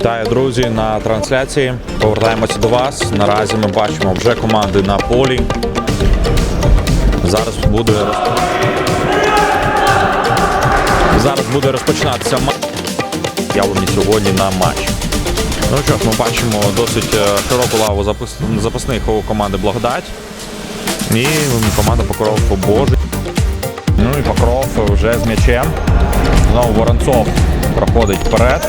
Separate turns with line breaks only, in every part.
Вітаю, друзі, на трансляції. Повертаємося до вас. Наразі ми бачимо вже команди на полі. Зараз буде зараз буде розпочинатися матч. Явлені сьогодні на матч. Ну що ж, ми бачимо досить е, широку лаву запис- запасних у команди Благодать. І команда Покров Божий. Ну і Покров вже з м'ячем. Знову Воронцов проходить вперед.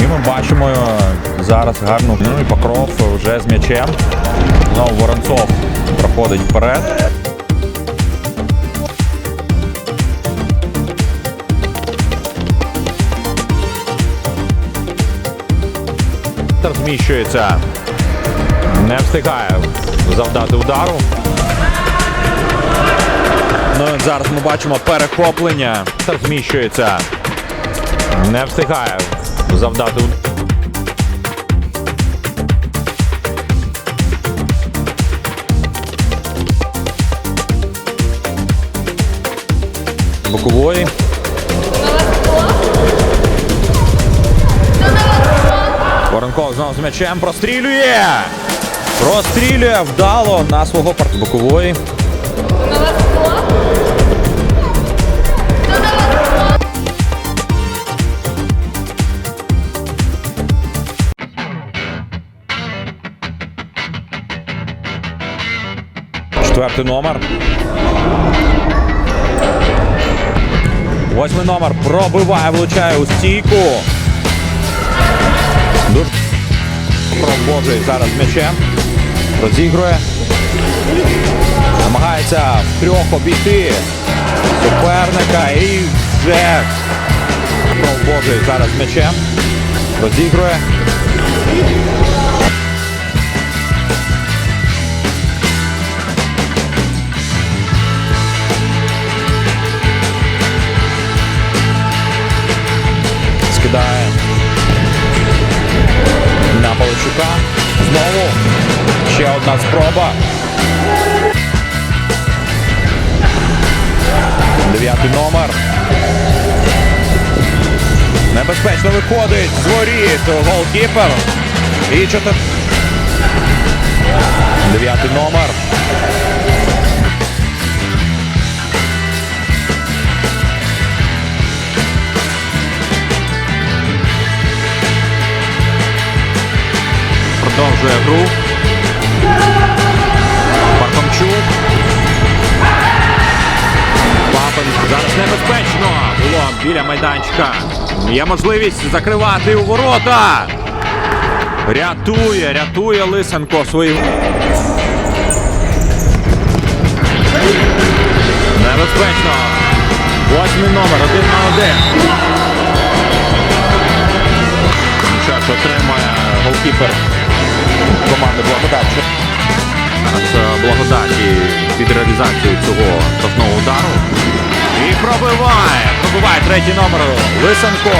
І ми бачимо е, зараз гарну. Ну і Покров вже з м'ячем. Знову Воронцов проходить вперед. Зміщується. Не встигає завдати удару. Ну, зараз ми бачимо перехоплення. Зміщується. Не встигає завдати. Бокової. Воронков знову з м'ячем прострілює. Прострілює вдало на свого партнера. Четвертий номер. Восьмий номер пробиває, влучає у стійку. Дуже Божий зараз м'ячем. Розігрує. Намагається втрьох обійти суперника і вже Божий зараз м'ячем. Розігрує. На Знову ще одна спроба. Дев'ятий номер. Небезпечно виходить з воріт голкіпер. І чотир... Дев'ятий номер. Небезпечно. Було біля майданчика. Є можливість закривати у ворота. Рятує, рятує Лисенко свою. Небезпечно. Восьмий номер, один на один. Ж отримає голкіпер команди Благодать. Зараз е, благодаті під реалізацією цього штрафного удару. І пробиває! Пробиває третій номер Лисенко.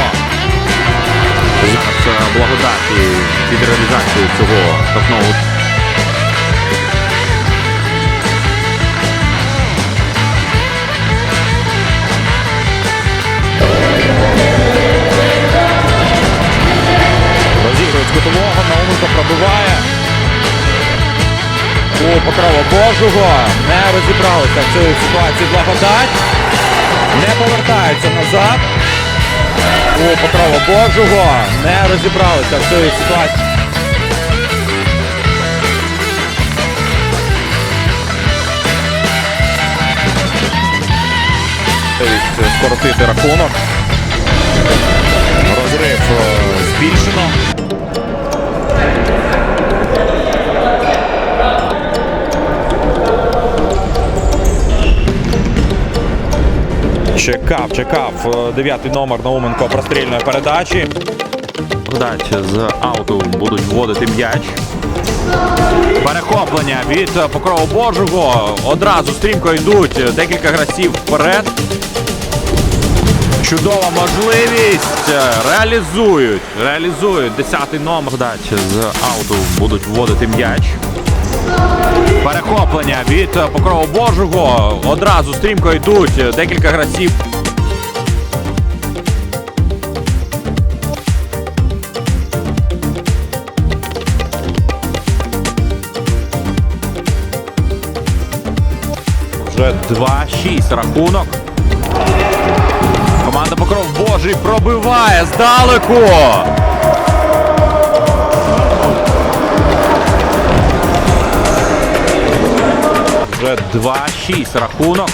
Зараз е, благодаті під реалізацією цього удару. Розігрують з кутового, Науменко пробиває. У Покрова Божого не розібралися в цій ситуації благодать. Не повертаються назад. У Покрова Божого не розібралися в цій ситуації. Скоротити рахунок. Розрив збільшено. Чекав, чекав. Е, Дев'ятий номер Науменко прострільної передачі. Передачі з ауту будуть вводити м'яч. Перехоплення від покрову Божого. Одразу стрімко йдуть декілька гравців вперед. Чудова можливість. Реалізують. Реалізують. Десятий номер. Передачі з ауту будуть вводити м'яч. Перехоплення від е, Покрову Божого. Одразу стрімко йдуть е, декілька гравців. Вже 2-6 рахунок. Команда Покров Божий пробиває здалеку. Вже 2-6 рахунок.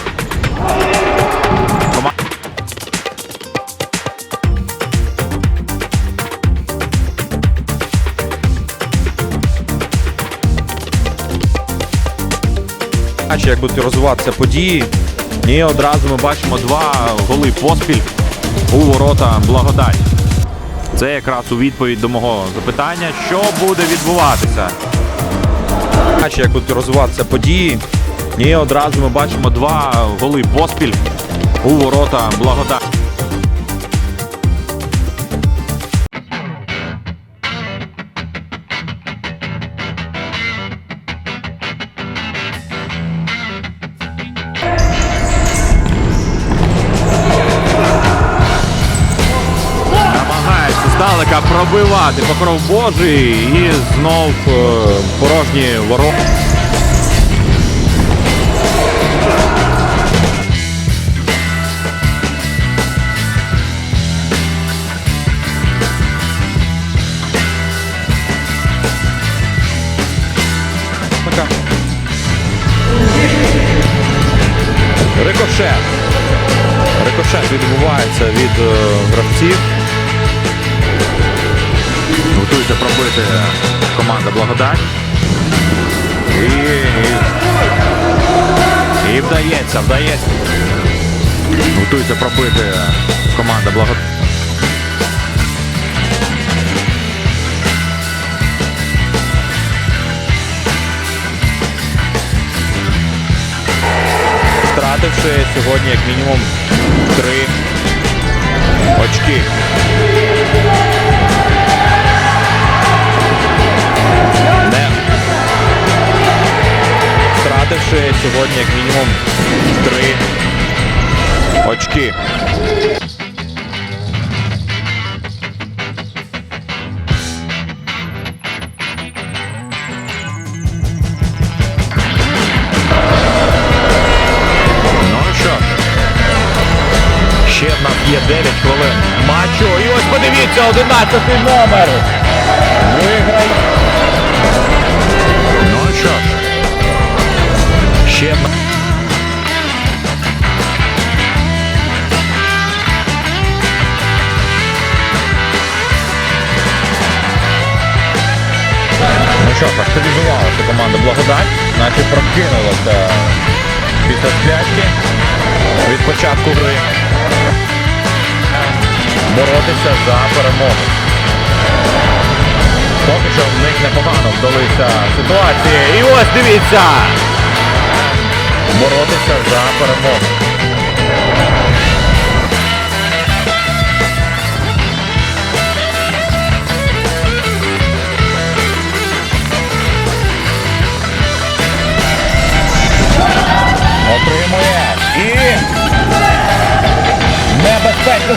Як будуть розвиватися події. І одразу ми бачимо два голи поспіль у ворота благодать. Це якраз у відповідь до мого запитання, що буде відбуватися. Як будуть розвиватися події. І одразу ми бачимо два голи поспіль у ворота. Намагається здалека пробивати покров Божий і знов е, порожні ворота. Рикошет. Рикошет відбувається від е, гравців. Готується пробити команда Благодать. І, і, і вдається, вдається. Готується пробити команда Благодать. Втративши сьогодні як мінімум три очки. Не втративши сьогодні як мінімум три очки. Є 9 хвилин матчу. І ось подивіться, 11 номер. Виграє. Ну що ж, ще. Ну що ж, активізувалася команда Благодать, наче прокинулася після сплячки від початку гри. Боротися за перемогу. Поки що в них непогано вдалися ситуації. І ось дивіться! Боротися за перемогу.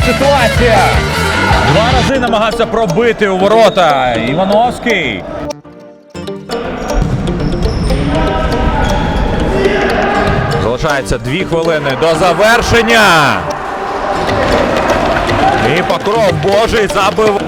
Ситуація. Два рази намагався пробити у ворота Івановський. Залишається дві хвилини до завершення. І покров Божий забив.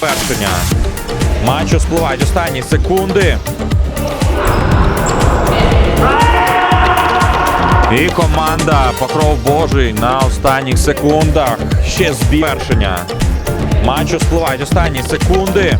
Завершення. Матчу спливають останні секунди. І команда Покров Божий на останніх секундах. Ще збершення. Матчу спливають останні секунди.